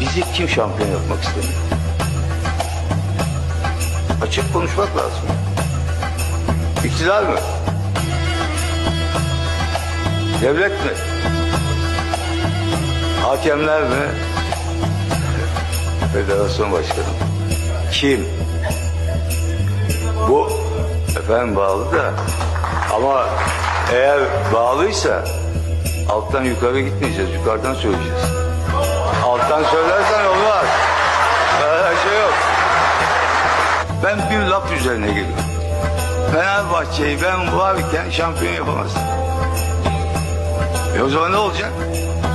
bizi kim şampiyon yapmak istemiyor? Açık konuşmak lazım. İktidar mı? Devlet mi? Hakemler mi? Federasyon başkanı? Kim? Bu efendim bağlı da ama eğer bağlıysa alttan yukarı gitmeyeceğiz. Yukarıdan söyleyeceğiz. Alttan söylersen Ben bir laf üzerine geliyorum. Fenerbahçe'yi ben varken şampiyon yapamazdım. E o zaman ne olacak?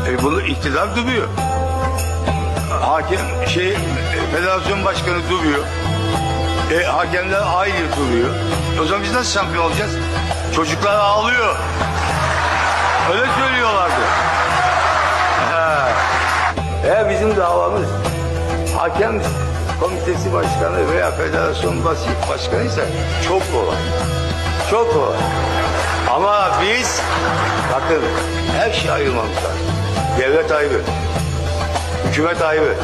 E bunu iktidar duruyor. Hakem şey e, federasyon başkanı duruyor. E, hakemler aynı duruyor. E, o zaman biz nasıl şampiyon olacağız? Çocuklar ağlıyor. Öyle söylüyorlardı. Ha. Eğer bizim davamız hakem komitesi başkanı veya federasyon basit başkanıysa çok kolay. Çok kolay. Ama biz bakın her şeyi ayırmamız lazım. Devlet ayrı. Hükümet ayrı.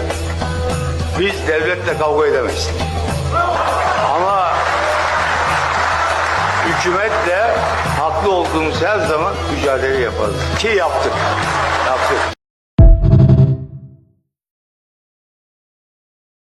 Biz devletle kavga edemeyiz. Ama hükümetle haklı olduğumuz her zaman mücadele yaparız. Ki yaptık. Yaptık.